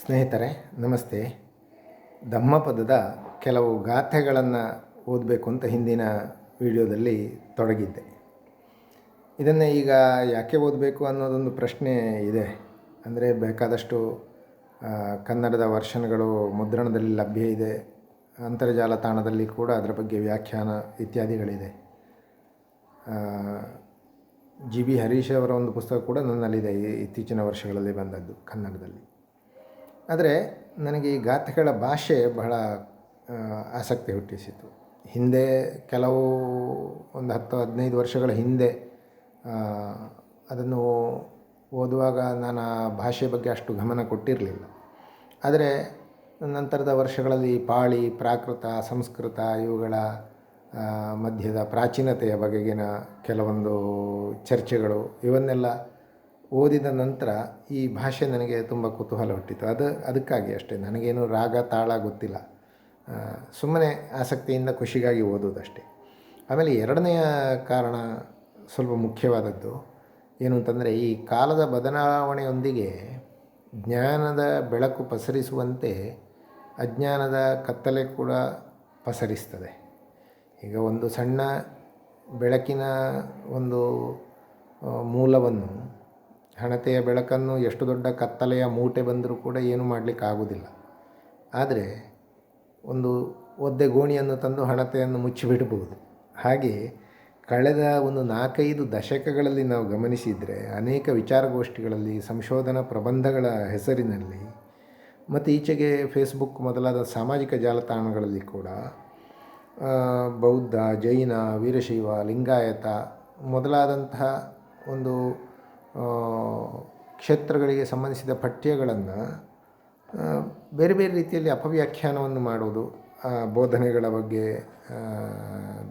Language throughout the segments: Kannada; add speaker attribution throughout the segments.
Speaker 1: ಸ್ನೇಹಿತರೆ, ನಮಸ್ತೆ. ಧಮ್ಮಪದದ ಕೆಲವು ಗಾಥೆಗಳನ್ನು ಓದಬೇಕು ಅಂತ ಹಿಂದಿನ ವಿಡಿಯೋದಲ್ಲಿ ತೊಡಗಿದ್ದೆ. ಇದನ್ನು ಈಗ ಯಾಕೆ ಓದಬೇಕು ಅನ್ನೋದೊಂದು ಪ್ರಶ್ನೆ ಇದೆ. ಅಂದರೆ ಬೇಕಾದಷ್ಟು ಕನ್ನಡದ ವರ್ಷನ್ಗಳು ಮುದ್ರಣದಲ್ಲಿ ಲಭ್ಯ ಇದೆ, ಅಂತರ್ಜಾಲ ತಾಣದಲ್ಲಿ ಕೂಡ ಅದರ ಬಗ್ಗೆ ವ್ಯಾಖ್ಯಾನ ಇತ್ಯಾದಿಗಳಿದೆ. ಜಿ ಬಿ ಹರೀಶ್ ಅವರ ಒಂದು ಪುಸ್ತಕ ಕೂಡ ನನ್ನಲ್ಲಿದೆ ಇತ್ತೀಚಿನ ವರ್ಷಗಳಲ್ಲಿ ಬಂದದ್ದು ಕನ್ನಡದಲ್ಲಿ. ಆದರೆ ನನಗೆ ಈ ಗಾಥೆಗಳ ಭಾಷೆ ಬಹಳ ಆಸಕ್ತಿ ಹುಟ್ಟಿಸಿತು. ಹಿಂದೆ ಕೆಲವು ಒಂದು ಹತ್ತು, ಹದಿನೈದು ವರ್ಷಗಳ ಹಿಂದೆ ಅದನ್ನು ಓದುವಾಗ ನಾನು ಆ ಭಾಷೆ ಬಗ್ಗೆ ಅಷ್ಟು ಗಮನ ಕೊಟ್ಟಿರಲಿಲ್ಲ. ಆದರೆ ನಂತರದ ವರ್ಷಗಳಲ್ಲಿ ಪಾಳಿ, ಪ್ರಾಕೃತ, ಸಂಸ್ಕೃತ ಇವುಗಳ ಮಧ್ಯದ ಪ್ರಾಚೀನತೆಯ ಬಗೆಗಿನ ಕೆಲವೊಂದು ಚರ್ಚೆಗಳು ಇವನ್ನೆಲ್ಲ ಓದಿದ ನಂತರ ಈ ಭಾಷೆ ನನಗೆ ತುಂಬ ಕುತೂಹಲ ಹುಟ್ಟಿತು. ಅದು, ಅದಕ್ಕಾಗಿ ಅಷ್ಟೇ. ನನಗೇನು ರಾಗ ತಾಳ ಗೊತ್ತಿಲ್ಲ. ಸುಮ್ಮನೆ ಆಸಕ್ತಿಯಿಂದ ಖುಷಿಗಾಗಿ ಓದೋದಷ್ಟೇ ಆಮೇಲೆ ಎರಡನೆಯ ಕಾರಣ ಸ್ವಲ್ಪ ಮುಖ್ಯವಾದದ್ದು ಏನು ಅಂತಂದರೆ, ಈ ಕಾಲದ ಬದಲಾವಣೆಯೊಂದಿಗೆ ಜ್ಞಾನದ ಬೆಳಕು ಪಸರಿಸುವಂತೆ ಅಜ್ಞಾನದ ಕತ್ತಲೆ ಕೂಡ ಪಸರಿಸ್ತದೆ. ಈಗ ಒಂದು ಸಣ್ಣ ಬೆಳಕಿನ ಒಂದು ಮೂಲವನ್ನು ಹಣತೆಯ ಬೆಳಕನ್ನು ಎಷ್ಟು ದೊಡ್ಡ ಕತ್ತಲೆಯ ಮೂಟೆ ಬಂದರೂ ಕೂಡ ಏನು ಮಾಡಲಿಕ್ಕೆ ಆಗೋದಿಲ್ಲ ಆದರೆ ಒಂದು ಒದ್ದೆ ಗೋಣಿಯನ್ನು ತಂದು ಹಣತೆಯನ್ನು ಮುಚ್ಚಿಬಿಡಬಹುದು ಹಾಗೆ ಕಳೆದ ಒಂದು ನಾಲ್ಕೈದು ದಶಕಗಳಲ್ಲಿ ನಾವು ಗಮನಿಸಿದರೆ ಅನೇಕ ವಿಚಾರಗೋಷ್ಠಿಗಳಲ್ಲಿ, ಸಂಶೋಧನಾ ಪ್ರಬಂಧಗಳ ಹೆಸರಿನಲ್ಲಿ, ಮತ್ತು ಈಚೆಗೆ ಫೇಸ್ಬುಕ್ ಮೊದಲಾದ ಸಾಮಾಜಿಕ ಜಾಲತಾಣಗಳಲ್ಲಿ ಕೂಡ ಬೌದ್ಧ, ಜೈನ, ವೀರಶೈವ, ಲಿಂಗಾಯತ ಮೊದಲಾದಂತಹ ಒಂದು ಕ್ಷೇತ್ರಗಳಿಗೆ ಸಂಬಂಧಿಸಿದ ಪಠ್ಯಗಳನ್ನು ಬೇರೆ ಬೇರೆ ರೀತಿಯಲ್ಲಿ ಅಪವ್ಯಾಖ್ಯಾನವನ್ನು ಮಾಡುವುದು ಬೋಧನೆಗಳ ಬಗ್ಗೆ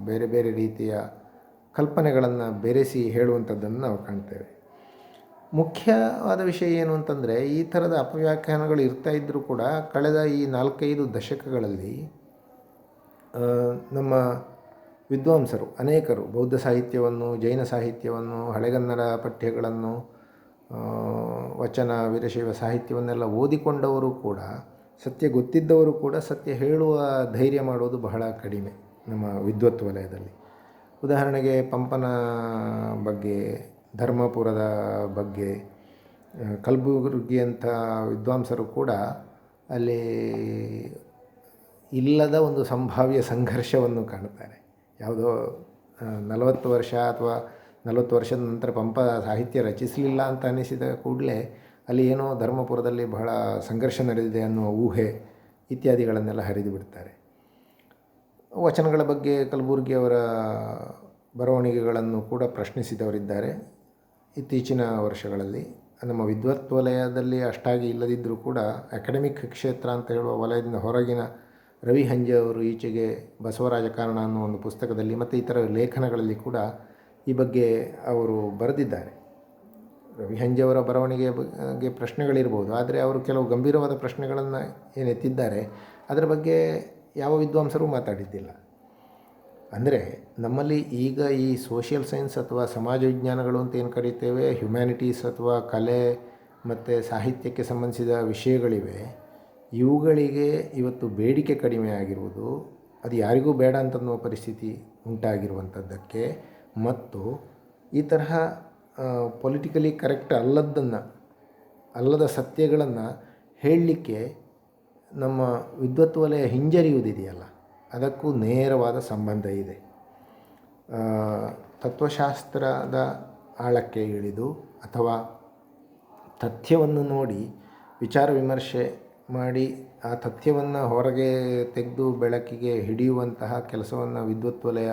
Speaker 1: ಬೇರೆ ಬೇರೆ ರೀತಿಯ ಕಲ್ಪನೆಗಳನ್ನು ಬೆರೆಸಿ ಹೇಳುವಂಥದ್ದನ್ನು ನಾವು ಕಾಣ್ತೇವೆ. ಮುಖ್ಯವಾದ ವಿಷಯ ಏನು ಅಂತಂದರೆ, ಈ ಥರದ ಅಪವ್ಯಾಖ್ಯಾನಗಳು ಇರ್ತಾ ಇದ್ದರೂ ಕೂಡ, ಕಳೆದ ಈ ನಾಲ್ಕೈದು ದಶಕಗಳಲ್ಲಿ ನಮ್ಮ ವಿದ್ವಾಂಸರು, ಅನೇಕರು ಬೌದ್ಧ ಸಾಹಿತ್ಯವನ್ನು, ಜೈನ ಸಾಹಿತ್ಯವನ್ನು, ಹಳೆಗನ್ನಡ ಪಠ್ಯಗಳನ್ನು ವಚನ, ವೀರಶೈವ ಸಾಹಿತ್ಯವನ್ನೆಲ್ಲ ಓದಿಕೊಂಡವರು ಕೂಡ, ಸತ್ಯ ಗೊತ್ತಿದ್ದವರು ಕೂಡ ಸತ್ಯ ಹೇಳುವ ಧೈರ್ಯ ಮಾಡೋದು ಬಹಳ ಕಡಿಮೆ ನಮ್ಮ ವಿದ್ವತ್ ವಲಯದಲ್ಲಿ. ಉದಾಹರಣೆಗೆ ಪಂಪನ ಬಗ್ಗೆ, ಧರ್ಮಪುರದ ಬಗ್ಗೆ ಕಲ್ಬುರ್ಗಿಯಂಥ ವಿದ್ವಾಂಸರು ಕೂಡ ಅಲ್ಲಿ ಇಲ್ಲದ ಒಂದು ಸಂಭಾವ್ಯ ಸಂಘರ್ಷವನ್ನು ಕಾಣುತ್ತಾರೆ ಯಾವುದೋ ನಲವತ್ತು ವರ್ಷ ಅಥವಾ ನಲವತ್ತು ವರ್ಷದ ನಂತರ ಪಂಪ ಸಾಹಿತ್ಯ ರಚಿಸಲಿಲ್ಲ ಅಂತ ಅನ್ನಿಸಿದ ಕೂಡಲೇ ಅಲ್ಲಿ ಏನೋ ಧರ್ಮಪುರದಲ್ಲಿ ಬಹಳ ಸಂಘರ್ಷ ನಡೆದಿದೆ ಅನ್ನುವ ಊಹೆ ಇತ್ಯಾದಿಗಳನ್ನೆಲ್ಲ ಹರಿದು ಬಿಡ್ತಾರೆ. ವಚನಗಳ ಬಗ್ಗೆ ಕಲಬುರ್ಗಿಯವರ ಬರವಣಿಗೆಗಳನ್ನು ಕೂಡ ಪ್ರಶ್ನಿಸಿದವರಿದ್ದಾರೆ. ಇತ್ತೀಚಿನ ವರ್ಷಗಳಲ್ಲಿ ನಮ್ಮ ವಿದ್ವತ್ ವಲಯದಲ್ಲಿ ಅಷ್ಟಾಗಿ ಇಲ್ಲದಿದ್ದರೂ ಕೂಡ ಅಕಾಡೆಮಿಕ್ ಕ್ಷೇತ್ರ ಅಂತ ಹೇಳುವ ವಲಯದಿಂದ ಹೊರಗಿನ ರವಿ ಹಂಜೆ ಅವರು ಈಚೆಗೆ ಬಸವರಾಜ ಕಾರಣ ಅನ್ನೋ ಒಂದು ಪುಸ್ತಕದಲ್ಲಿ ಮತ್ತು ಇತರ ಲೇಖನಗಳಲ್ಲಿ ಕೂಡ ಈ ಬಗ್ಗೆ ಅವರು ಬರೆದಿದ್ದಾರೆ. ರವಿ ಹಂಜೆ ಅವರ ಬರವಣಿಗೆಯ ಬಗ್ಗೆ ಪ್ರಶ್ನೆಗಳಿರ್ಬೋದು, ಆದರೆ ಅವರು ಕೆಲವು ಗಂಭೀರವಾದ ಪ್ರಶ್ನೆಗಳನ್ನು ಏನೆತ್ತಿದ್ದಾರೆ ಅದರ ಬಗ್ಗೆ ಯಾವ ವಿದ್ವಾಂಸರೂ ಮಾತಾಡಿದ್ದಿಲ್ಲ. ಅಂದರೆ ನಮ್ಮಲ್ಲಿ ಈಗ ಈ ಸೋಷಿಯಲ್ ಸೈನ್ಸ್ ಅಥವಾ ಸಮಾಜ ವಿಜ್ಞಾನಗಳು ಅಂತ ಏನು ಕರೀತೇವೆ, ಹ್ಯುಮ್ಯಾನಿಟೀಸ್ ಅಥವಾ ಕಲೆ ಮತ್ತು ಸಾಹಿತ್ಯಕ್ಕೆ ಸಂಬಂಧಿಸಿದ ವಿಷಯಗಳಿವೆ ಇವುಗಳಿಗೆ ಇವತ್ತು ಬೇಡಿಕೆ ಕಡಿಮೆ ಆಗಿರುವುದು, ಅದು ಯಾರಿಗೂ ಬೇಡ ಅಂತನ್ನುವ ಪರಿಸ್ಥಿತಿ ಉಂಟಾಗಿರುವಂಥದ್ದಕ್ಕೆ ಮತ್ತು ಈ ತರಹ ಪೊಲಿಟಿಕಲಿ ಕರೆಕ್ಟ್ ಅಲ್ಲದನ್ನು ಅಲ್ಲದ ಸತ್ಯಗಳನ್ನು ಹೇಳಲಿಕ್ಕೆ ನಮ್ಮ ವಿದ್ವತ್ ವಲಯ ಹಿಂಜರಿಯುವುದಿದೆಯಲ್ಲ, ಅದಕ್ಕೂ ನೇರವಾದ ಸಂಬಂಧ ಇದೆ. ತತ್ವಶಾಸ್ತ್ರದ ಆಳಕ್ಕೆ ಇಳಿದು ಅಥವಾ ತಥ್ಯವನ್ನು ನೋಡಿ ವಿಚಾರ ವಿಮರ್ಶೆ ಮಾಡಿ ಆ ತಥ್ಯವನ್ನು ಹೊರಗೆ ತೆಗೆದು ಬೆಳಕಿಗೆ ಹಿಡಿಯುವಂತಹ ಕೆಲಸವನ್ನು ವಿದ್ಯುತ್ ವಲಯ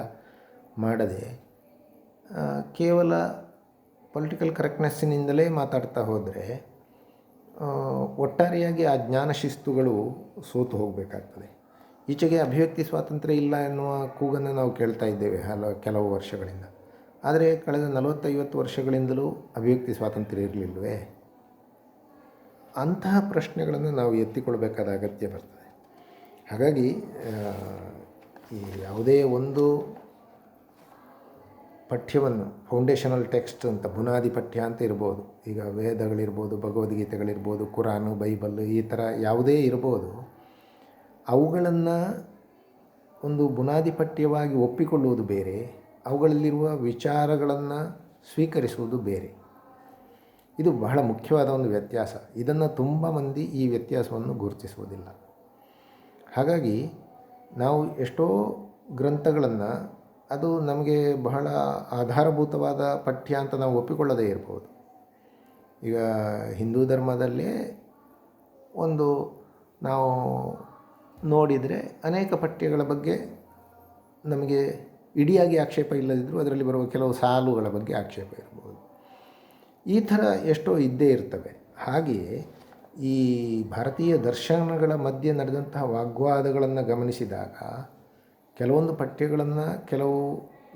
Speaker 1: ಮಾಡದೆ ಕೇವಲ ಪೊಲಿಟಿಕಲ್ ಕರೆಕ್ಟ್ನೆಸ್ಸಿನಿಂದಲೇ ಮಾತಾಡ್ತಾ ಹೋದರೆ ಒಟ್ಟಾರೆಯಾಗಿ ಆ ಜ್ಞಾನ ಶಿಸ್ತುಗಳು ಸೋತು ಹೋಗಬೇಕಾಗ್ತದೆ. ಈಚೆಗೆ ಅಭಿವ್ಯಕ್ತಿ ಸ್ವಾತಂತ್ರ್ಯ ಇಲ್ಲ ಎನ್ನುವ ಕೂಗನ್ನು ನಾವು ಕೇಳ್ತಾ ಇದ್ದೇವೆ ಹಲ, ಕೆಲವು ವರ್ಷಗಳಿಂದ. ಆದರೆ ಕಳೆದ ನಲವತ್ತೈವತ್ತು ವರ್ಷಗಳಿಂದಲೂ ಅಭಿವ್ಯಕ್ತಿ ಸ್ವಾತಂತ್ರ್ಯ ಇರಲಿಲ್ವೇ? ಅಂತಹ ಪ್ರಶ್ನೆಗಳನ್ನು ನಾವು ಎತ್ತಿಕೊಳ್ಬೇಕಾದ ಅಗತ್ಯ ಬರ್ತದೆ. ಹಾಗಾಗಿ ಈ ಯಾವುದೇ ಒಂದು ಪಠ್ಯವನ್ನು ಫೌಂಡೇಶನಲ್ ಟೆಕ್ಸ್ಟ್ ಅಂತ, ಬುನಾದಿ ಪಠ್ಯ ಅಂತ ಇರ್ಬೋದು, ಈಗ ವೇದಗಳಿರ್ಬೋದು, ಭಗವದ್ಗೀತೆಗಳಿರ್ಬೋದು, ಕುರಾನು, ಬೈಬಲ್ ಈ ಥರ ಯಾವುದೇ ಇರ್ಬೋದು, ಅವುಗಳನ್ನು ಒಂದು ಬುನಾದಿ ಪಠ್ಯವಾಗಿ ಒಪ್ಪಿಕೊಳ್ಳುವುದು ಬೇರೆ, ಅವುಗಳಲ್ಲಿರುವ ವಿಚಾರಗಳನ್ನು ಸ್ವೀಕರಿಸುವುದು ಬೇರೆ. ಇದು ಬಹಳ ಮುಖ್ಯವಾದ ಒಂದು ವ್ಯತ್ಯಾಸ. ಇದನ್ನು ತುಂಬ ಮಂದಿ ಈ ವ್ಯತ್ಯಾಸವನ್ನು ಗುರುತಿಸುವುದಿಲ್ಲ. ಹಾಗಾಗಿ ನಾವು ಎಷ್ಟೋ ಗ್ರಂಥಗಳನ್ನು ಅದು ನಮಗೆ ಬಹಳ ಆಧಾರಭೂತವಾದ ಪಠ್ಯ ಅಂತ ನಾವು ಒಪ್ಪಿಕೊಳ್ಳದೇ ಇರ್ಬೋದು. ಈಗ ಹಿಂದೂ ಧರ್ಮದಲ್ಲೇ ಒಂದು ನಾವು ನೋಡಿದರೆ ಅನೇಕ ಪಠ್ಯಗಳ ಬಗ್ಗೆ ನಮಗೆ ಇಡಿಯಾಗಿ ಆಕ್ಷೇಪ ಇಲ್ಲದಿದ್ದರೂ ಅದರಲ್ಲಿ ಬರುವ ಕೆಲವು ಸಾಲುಗಳ ಬಗ್ಗೆ ಆಕ್ಷೇಪ ಇರ್ಬೋದು. ಈ ಥರ ಎಷ್ಟೋ ಇದ್ದೇ ಇರ್ತವೆ. ಹಾಗೆಯೇ ಈ ಭಾರತೀಯ ದರ್ಶನಗಳ ಮಧ್ಯೆ ನಡೆದಂತಹ ವಾಗ್ವಾದಗಳನ್ನು ಗಮನಿಸಿದಾಗ ಕೆಲವೊಂದು ಪಠ್ಯಗಳನ್ನು ಕೆಲವು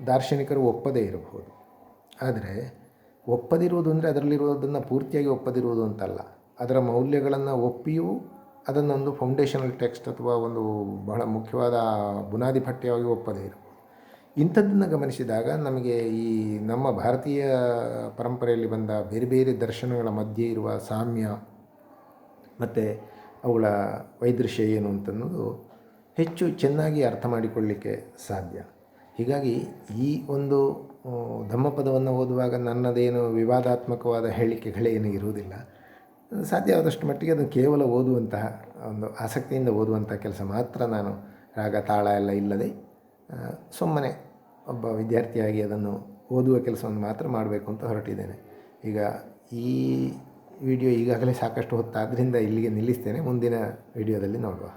Speaker 1: ದಾರ್ಶನಿಕರು ಒಪ್ಪದೇ ಇರಬಹುದು. ಆದರೆ ಒಪ್ಪದಿರುವುದು ಅಂದರೆ ಅದರಲ್ಲಿರುವುದನ್ನು ಪೂರ್ತಿಯಾಗಿ ಒಪ್ಪದಿರುವುದು ಅಂತಲ್ಲ. ಅದರ ಮೌಲ್ಯಗಳನ್ನು ಒಪ್ಪಿಯೂ ಅದನ್ನೊಂದು ಫೌಂಡೇಶನಲ್ ಟೆಕ್ಸ್ಟ್ ಅಥವಾ ಒಂದು ಬಹಳ ಮುಖ್ಯವಾದ ಬುನಾದಿ ಪಠ್ಯವಾಗಿ ಒಪ್ಪದೇ ಇರಬಹುದು. ಇಂಥದ್ದನ್ನು ಗಮನಿಸಿದಾಗ ನಮಗೆ ಈ ನಮ್ಮ ಭಾರತೀಯ ಪರಂಪರೆಯಲ್ಲಿ ಬಂದ ಬೇರೆ ಬೇರೆ ದರ್ಶನಗಳ ಮಧ್ಯೆ ಇರುವ ಸಾಮ್ಯ ಮತ್ತು ಅವುಗಳ ವೈದೃಶ್ಯ ಏನು ಅಂತನ್ನೋದು ಹೆಚ್ಚು ಚೆನ್ನಾಗಿ ಅರ್ಥ ಮಾಡಿಕೊಳ್ಳಲಿಕ್ಕೆ ಸಾಧ್ಯ. ಹೀಗಾಗಿ ಈ ಒಂದು ಧಮ್ಮಪದವನ್ನು ಓದುವಾಗ ನನ್ನದೇನು ವಿವಾದಾತ್ಮಕವಾದ ಹೇಳಿಕೆಗಳೇನು ಇರುವುದಿಲ್ಲ. ಸಾಧ್ಯವಾದಷ್ಟು ಮಟ್ಟಿಗೆ ಅದನ್ನು ಕೇವಲ ಓದುವಂತಹ ಒಂದು ಆಸಕ್ತಿಯಿಂದ ಓದುವಂಥ ಕೆಲಸ ಮಾತ್ರ ನಾನು ರಾಗ ತಾಳ ಎಲ್ಲ ಇಲ್ಲದೆ ಸುಮ್ಮನೆ ಒಬ್ಬ ವಿದ್ಯಾರ್ಥಿಯಾಗಿ ಅದನ್ನು ಓದುವ ಕೆಲಸವನ್ನು ಮಾತ್ರ ಮಾಡಬೇಕು ಅಂತ ಹೊರಟಿದ್ದೇನೆ. ಈಗ ಈ ವಿಡಿಯೋ ಈಗಾಗಲೇ ಸಾಕಷ್ಟು ಹೊತ್ತಾದ್ದರಿಂದ ಇಲ್ಲಿಗೆ ನಿಲ್ಲಿಸ್ತೇನೆ. ಮುಂದಿನ ವಿಡಿಯೋದಲ್ಲಿ ನೋಡುವ.